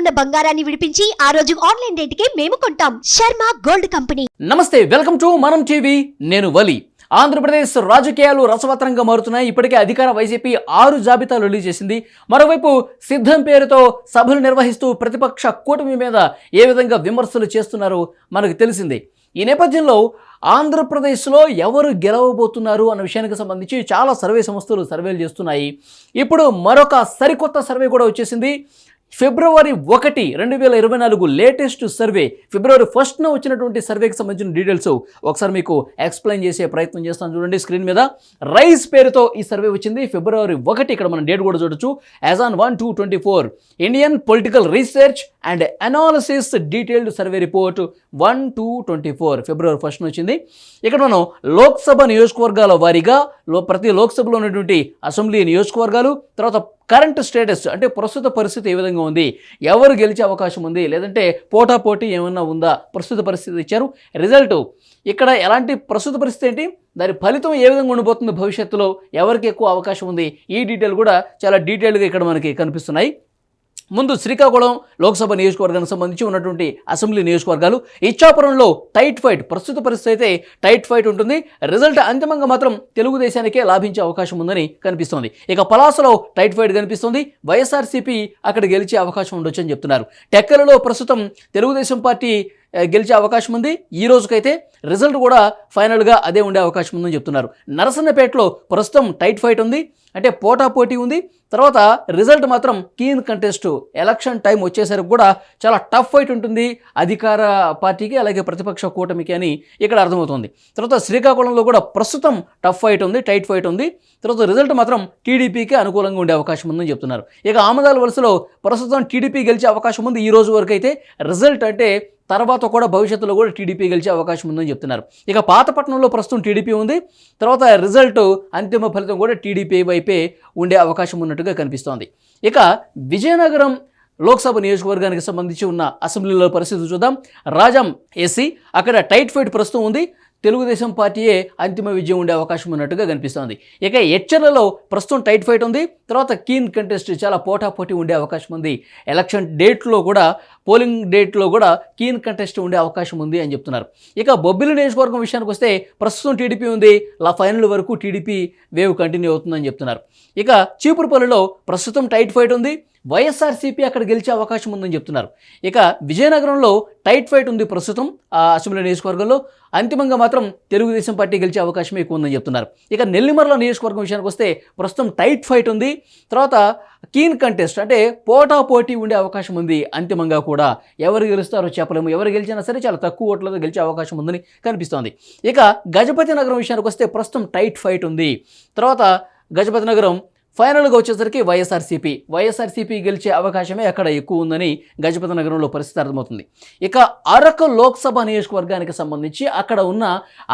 ఉన్న బంగారాన్ని విడిపించి ఆ రోజు ఆన్లైన్ రేటుకే మేము కొంటాం. Sharma gold company. నమస్తే వెల్కమ్ టు మనం టీవీ. నేను వలి. ఆంధ్రప్రదేశ్ రాజకీయాలు రసవత్రంగా మారుతున్నాయి. ఇప్పటికే అధికార వైసీపీ ఆరు జాబితాలు రిలీజ్ చేసింది. మరోవైపు సిద్ధం పేరుతో సభలు నిర్వహిస్తూ ప్రతిపక్ష కూటమి మీద ఏ విధంగా విమర్శలు చేస్తున్నారో మనకు తెలిసింది. ఈ నేపథ్యంలో ఆంధ్రప్రదేశ్లో ఎవరు గెలవబోతున్నారు అన్న విషయానికి సంబంధించి చాలా సర్వే సంస్థలు సర్వేలు చేస్తున్నాయి. ఇప్పుడు మరొక సరికొత్త సర్వే కూడా వచ్చేసింది. ఫిబ్రవరి ఒకటి రెండు వేల ఇరవై నాలుగు లేటెస్ట్ సర్వే. ఫిబ్రవరి ఫస్ట్న వచ్చినటువంటి సర్వేకి సంబంధించిన డీటెయిల్స్ ఒకసారి మీకు ఎక్స్ప్లెయిన్ చేసే ప్రయత్నం చేస్తాను చూడండి స్క్రీన్ మీద. రైస్ పేరుతో ఈ సర్వే వచ్చింది. ఫిబ్రవరి ఒకటి ఇక్కడ మనం డేట్ కూడా చూడొచ్చు. As on one two twenty four. Indian political research and analysis detailed survey report one two twenty four. February first వచ్చింది. ఇక్కడ మనం లోక్సభ నియోజకవర్గాల వారీగా ప్రతి లోక్సభలో ఉన్నటువంటి అసెంబ్లీ నియోజకవర్గాలు తర్వాత కరెంట్ స్టేటస్ అంటే ప్రస్తుత పరిస్థితి ఏ విధంగా ఉంది? ఎవరు గెలిచే అవకాశం ఉంది? లేదంటే పోటా పోటీ ఏమన్నా ఉందా? ప్రస్తుత పరిస్థితి ఇచ్చారు. రిజల్ట్ ఇక్కడ ఎలాంటి ప్రస్తుత పరిస్థితి ఏంటి? దాని ఫలితం ఏ విధంగా ఉండిపోతుంది భవిష్యత్తులో? ఎవరికి ఎక్కువ అవకాశం ఉంది? ఈ డీటెయిల్ కూడా చాలా డీటెయిల్గా ఇక్కడ మనకి కనిపిస్తున్నాయి. ముందు శ్రీకాకుళం లోక్సభ నియోజకవర్గానికి సంబంధించి ఉన్నటువంటి అసెంబ్లీ నియోజకవర్గాలు. ఇచ్చాపురంలో టైట్ ఫైట్ ప్రస్తుత పరిస్థితి అయితే టైట్ ఫైట్ ఉంటుంది. రిజల్ట్ అంతిమంగా మాత్రం తెలుగుదేశానికే లాభించే అవకాశం ఉందని కనిపిస్తోంది. ఇక పలాసలో టైట్ ఫైట్ కనిపిస్తుంది. వైఎస్ఆర్సీపీ అక్కడ గెలిచే అవకాశం ఉండొచ్చు అని చెప్తున్నారు. టెక్కలలో ప్రస్తుతం తెలుగుదేశం పార్టీ గెలిచే అవకాశం ఉంది. ఈ రోజుకైతే రిజల్ట్ కూడా ఫైనల్గా అదే ఉండే అవకాశం ఉందని చెప్తున్నారు. నరసన్నపేటలో ప్రస్తుతం టైట్ ఫైట్ ఉంది. అంటే పోటా పోటీ ఉంది. తర్వాత రిజల్ట్ మాత్రం కీన్ కంటెస్ట్ ఎలక్షన్ టైం వచ్చేసరికి కూడా చాలా టఫ్ ఫైట్ ఉంటుంది. అధికార పార్టీకి అలాగే ప్రతిపక్ష కూటమికి అని ఇక్కడ అర్థమవుతుంది. తర్వాత శ్రీకాకుళంలో కూడా ప్రస్తుతం టఫ్ ఫైట్ ఉంది టైట్ ఫైట్ ఉంది. తర్వాత రిజల్ట్ మాత్రం టీడీపీకి అనుకూలంగా ఉండే అవకాశం ఉందని చెప్తున్నారు. ఇక ఆమదాల వలసలో ప్రస్తుతం టీడీపీ గెలిచే అవకాశం ఉంది. ఈ రోజు వరకు అయితే రిజల్ట్ అంటే తర్వాత కూడా భవిష్యత్తులో కూడా టీడీపీ గెలిచే అవకాశం ఉందని చెప్తున్నారు. ఇక పాతపట్నంలో ప్రస్తుతం టీడీపీ ఉంది. తర్వాత రిజల్ట్ అంతిమ ఫలితం కూడా టీడీపీ వైపే ఉండే అవకాశం ఉన్నట్టుగా కనిపిస్తోంది. ఇక విజయనగరం లోక్సభ నియోజకవర్గానికి సంబంధించి ఉన్న అసెంబ్లీలో పరిస్థితి చూద్దాం. రాజం ఎస్సీ అక్కడ టైట్ ఫైట్ ప్రస్తుతం ఉంది. తెలుగుదేశం పార్టీయే అంతిమ విజయం ఉండే అవకాశం ఉన్నట్టుగా కనిపిస్తోంది. ఇక హెచ్చర్లలో ప్రస్తుతం టైట్ ఫైట్ ఉంది. తర్వాత కీన్ కంటెస్ట్ చాలా పోటాపోటీ ఉండే అవకాశం ఉంది. ఎలక్షన్ డేట్లో కూడా పోలింగ్ డేట్లో కూడా కీన్ కంటెస్ట్ ఉండే అవకాశం ఉంది అని చెప్తున్నారు. ఇక బొబ్బిలి నియోజకవర్గం విషయానికి వస్తే ప్రస్తుతం టీడీపీ ఉంది. లా ఫైనల్ వరకు టీడీపీ వేవ్ కంటిన్యూ అవుతుందని చెప్తున్నారు. ఇక చీపురుపల్లిలో ప్రస్తుతం టైట్ ఫైట్ ఉంది. వైఎస్ఆర్సీపీ అక్కడ గెలిచే అవకాశం ఉందని చెప్తున్నారు. ఇక విజయనగరంలో టైట్ ఫైట్ ఉంది ప్రస్తుతం ఆ అసెంబ్లీ నియోజకవర్గంలో. అంతిమంగా మాత్రం తెలుగుదేశం పార్టీ గెలిచే అవకాశం ఎక్కువ ఉందని చెప్తున్నారు. ఇక నెల్లిమర్ల నియోజకవర్గం విషయానికి వస్తే ప్రస్తుతం టైట్ ఫైట్ ఉంది. తర్వాత కీన్ కంటెస్ట్ అంటే పోటా పోటీ ఉండే అవకాశం ఉంది అంతిమంగా కూడా. ఎవరు గెలుస్తారో చెప్పలేము. ఎవరు గెలిచినా సరే చాలా తక్కువ ఓట్లతో గెలిచే అవకాశం ఉందని కనిపిస్తోంది. ఇక గజపతి నగరం విషయానికి వస్తే ప్రస్తుతం టైట్ ఫైట్ ఉంది. తర్వాత గజపతి నగరం ఫైనల్గా వచ్చేసరికి వైఎస్ఆర్సీపీ. వైఎస్ఆర్సీపీ గెలిచే అవకాశమే అక్కడ ఎక్కువ ఉందని గజపతి నగరంలో పరిస్థితి అర్థమవుతుంది. ఇక అరకు లోక్సభ నియోజకవర్గానికి సంబంధించి అక్కడ ఉన్న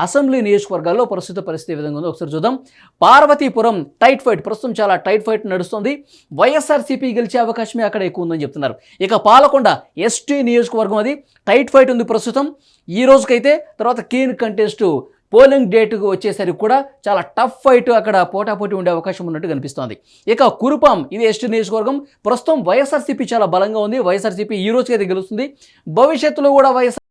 అసెంబ్లీ నియోజకవర్గాల్లో ప్రస్తుత పరిస్థితి విధంగా ఉందో ఒకసారి చూద్దాం. పార్వతీపురం టైట్ ఫైట్ ప్రస్తుతం చాలా టైట్ ఫైట్ నడుస్తుంది. వైఎస్ఆర్సీపీ గెలిచే అవకాశమే అక్కడ ఎక్కువ ఉందని చెప్తున్నారు. ఇక పాలకొండ ఎస్టీ నియోజకవర్గం అది. టైట్ ఫైట్ ఉంది ప్రస్తుతం. ఈ రోజుకైతే తర్వాత కీన్ కంటెస్ట్ పోలింగ్ డేట్కు వచ్చేసరికి కూడా చాలా టఫ్ ఫైట్ అక్కడ పోటాపోటీ ఉండే అవకాశం ఉన్నట్టు కనిపిస్తోంది. ఇక కురుపాం ఇది ఎస్టీ నియోజకవర్గం. ప్రస్తుతం వైఎస్ఆర్సీపీ చాలా బలంగా ఉంది. వైఎస్ఆర్సీపీ ఈ రోజుకైతే గెలుస్తుంది. భవిష్యత్తులో కూడా వైఎస్ఆర్